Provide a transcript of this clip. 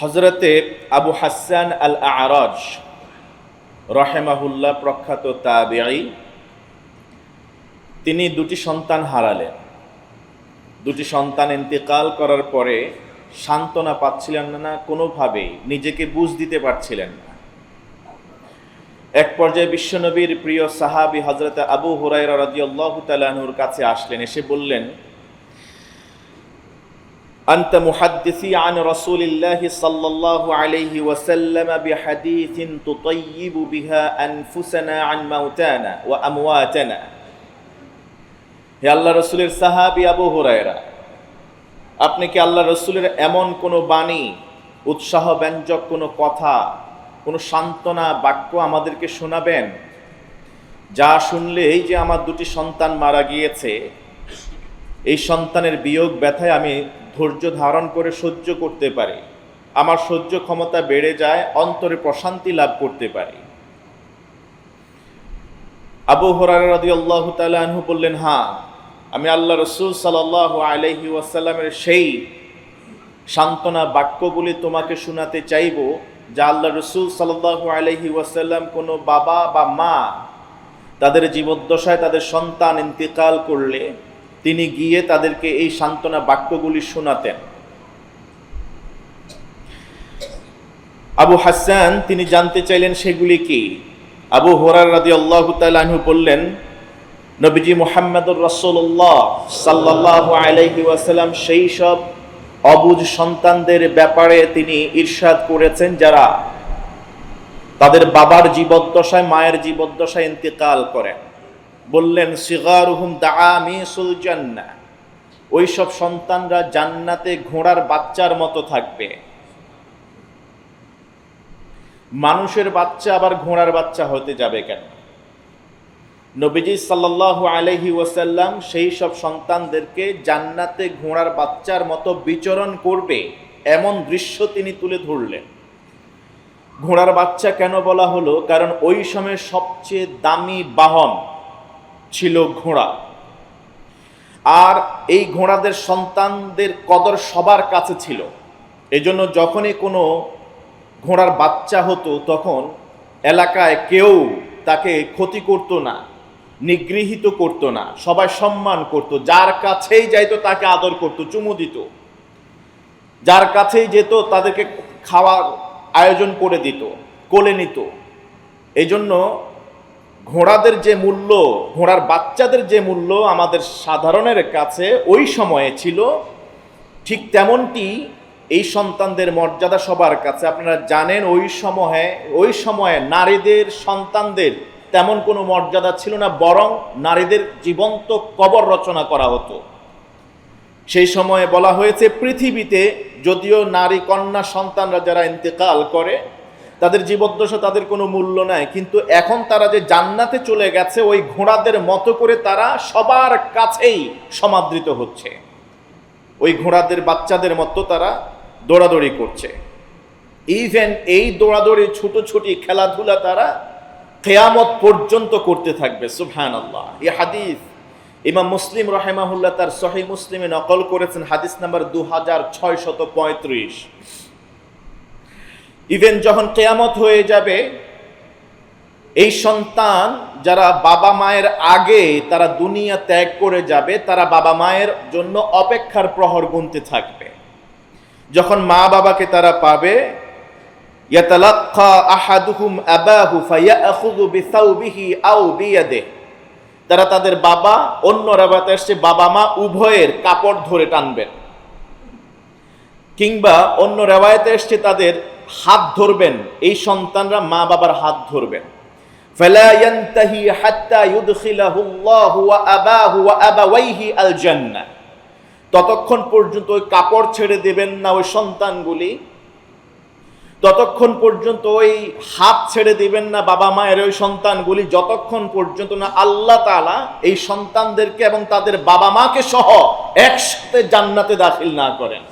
হজরতে আবু হাসান আল আরজ রহেমাহুল্লাহ প্রখ্যাত তাবিআই তিনি দুটি সন্তান হারালেন। দুটি সন্তান ইন্তেকাল করার পরে সান্ত্বনা পাচ্ছিলেন না কোনোভাবেই নিজেকে বুঝ দিতে পারছিলেন না। এক পর্যায়ে বিশ্বনবীর প্রিয় সাহাবি হজরত আবু হুরাইরা রাদিয়াল্লাহু তাআলাহুর কাছে আসলেন, এসে বললেন أنت محدثي عن رسول الله صلى الله عليه وسلم بحديث تطيب بها أنفسنا عن موتانا وأمواتنا হে আল্লাহ রসুলের সাহাবি আবু হুরায়রা আপনি কি আল্লাহ রসুলের এমন কোনো বাণী উৎসাহ ব্যঞ্জক কোনো কথা কোনো সান্ত্বনা বাক্য আমাদেরকে শোনাবেন যা শুনলে এই যে আমার দুটি সন্তান মারা গিয়েছে এই সন্তানের বিয়োগ ব্যথায় আমি ধৈর্য ধারণ করে সহ্য করতে পারি। আমার সহ্য ক্ষমতা বেড়ে যায়, অন্তরে প্রশান্তি লাভ করতে পারি। আবু হরার রাদি আল্লাহ তালু বললেন হ্যাঁ আমি আল্লাহ রসুল সাল আলহি ওয়াসাল্লামের সেই সান্ত্বনা বাক্যগুলি তোমাকে শোনাতে চাইব, যা আল্লাহ রসুল সাল্লাহ আলহি ওয়াসাল্লাম কোনো বাবা বা মা তাদের জীবদ্দশায় তাদের সন্তান ইন্তেকাল করলে তিনি গিয়ে তাদেরকে এই সান্ত্বনা বাক্যগুলি শোনাতেন। আবু হাসান, তিনি জানতে চাইলেন সেগুলি কি? আবু হোরার রাদি আল্লাহ তালু বললেন, নবীজি মোহাম্মদুর রসোল্লাহ সাল্লাহ আলাইহি ওয়াসাল্লাম সেই সব অবুজ সন্তানদের ব্যাপারে তিনি ঈর্ষাদ করেছেন যারা তাদের বাবার জীবদ্দশায়, মায়ের জীবদ্দশায় ইন্তেকাল করেন। বললেন, সিগারুহুম দাআমি সুলজান্না ওই সব সন্তানরা জান্নাতে ঘোড়ার বাচ্চার মতো থাকবে। মানুষের বাচ্চা আবার ঘোড়ার বাচ্চা হতে যাবে কেন? নবীজি সাল্লাহ আলহি ওয়াসাল্লাম সেই সব সন্তানদেরকে জান্নাতে ঘোড়ার বাচ্চার মতো বিচরণ করবে এমন দৃশ্য তিনি তুলে ধরলেন। ঘোড়ার বাচ্চা কেন বলা হলো? কারণ ওই সময় সবচেয়ে দামি বাহন ছিল ঘোড়া। আর এই ঘোড়াদের সন্তানদের কদর সবার কাছে ছিল। এজন্য যখনই কোনো ঘোড়ার বাচ্চা হতো, তখন এলাকায় কেউ তাকে ক্ষতি করত না, নিগৃহীত করত না, সবাই সম্মান করত। যার কাছেই যাইতো, তাকে আদর করত, চুমু দিত। যার কাছেই যেত, তাদেরকে খাওয়ার আয়োজন করে দিত, কোলে নিত। এই জন্য ঘোড়াদের যে মূল্য, ঘোড়ার বাচ্চাদের যে মূল্য আমাদের সাধারণের কাছে ওই সময়ে ছিল, ঠিক তেমনটি এই সন্তানদের মর্যাদা সবার কাছে। আপনারা জানেন ওই সময়ে ওই সময়ে নারীদের, সন্তানদের তেমন কোনো মর্যাদা ছিল না, বরং নারীদের জীবন্ত কবর রচনা করা হতো। সেই সময়ে বলা হয়েছে, পৃথিবীতে যদিও নারী কন্যা সন্তানরা যারা ইন্তেকাল করে তাদের জীবদ্দশা তাদের কোনো মূল্য নাই। কিন্তু এখন তারা যে জান্নাতে চলে গেছে, ওই ঘোড়াদের মতো করে তারা সবার কাছেই সমাদৃত হচ্ছে। ওই ঘোড়াদের বাচ্চাদের মতো তারা দৌড়াদৌড়ি করছে। ইভেন এই দৌড়াদৌড়ি, ছুটোছুটি, খেলাধুলা তারা কেয়ামত পর্যন্ত করতে থাকবে সুফহান আল্লাহ এই হাদিস ইমাম মুসলিম রহেমাহুল্লাহ তার সহি মুসলিমে নকল করেছেন, হাদিস নাম্বার দু হাজার ছয় শত পঁয়ত্রিশ। ইভেন যখন কেয়ামত হয়ে যাবে, এই সন্তান যারা বাবা মায়ের আগে তারা দুনিয়া ত্যাগ করে যাবে, তারা বাবা মায়ের জন্য অপেক্ষার প্রহর গুনতে থাকবে। যখন মা বাবাকে তারা পাবে তারা তাদের বাবা, অন্য রাবাতে আসছে, বাবা মা উভয়ের কাপড় ধরে টানবেন। কিংবা অন্য রেওয়ায়তে এসছে তাদের হাত ধরবেন এই সন্তানরা মা বাবার হাত ধরবেন فلا ينتهي حتى يدخله الله وأباه وأبويه الجنة ততক্ষণ পর্যন্ত ওই কাপড় ছেড়ে দেবেন না ওই সন্তানগুলি ততক্ষণ পর্যন্ত ওই হাত ছেড়ে দিবেন না বাবা মায়ের ওই সন্তানগুলি যতক্ষণ পর্যন্ত না আল্লাহ তালা এই সন্তানদেরকে এবং তাদের বাবা মাকে সহ একসাথে জান্নাতে দাখিল না করেন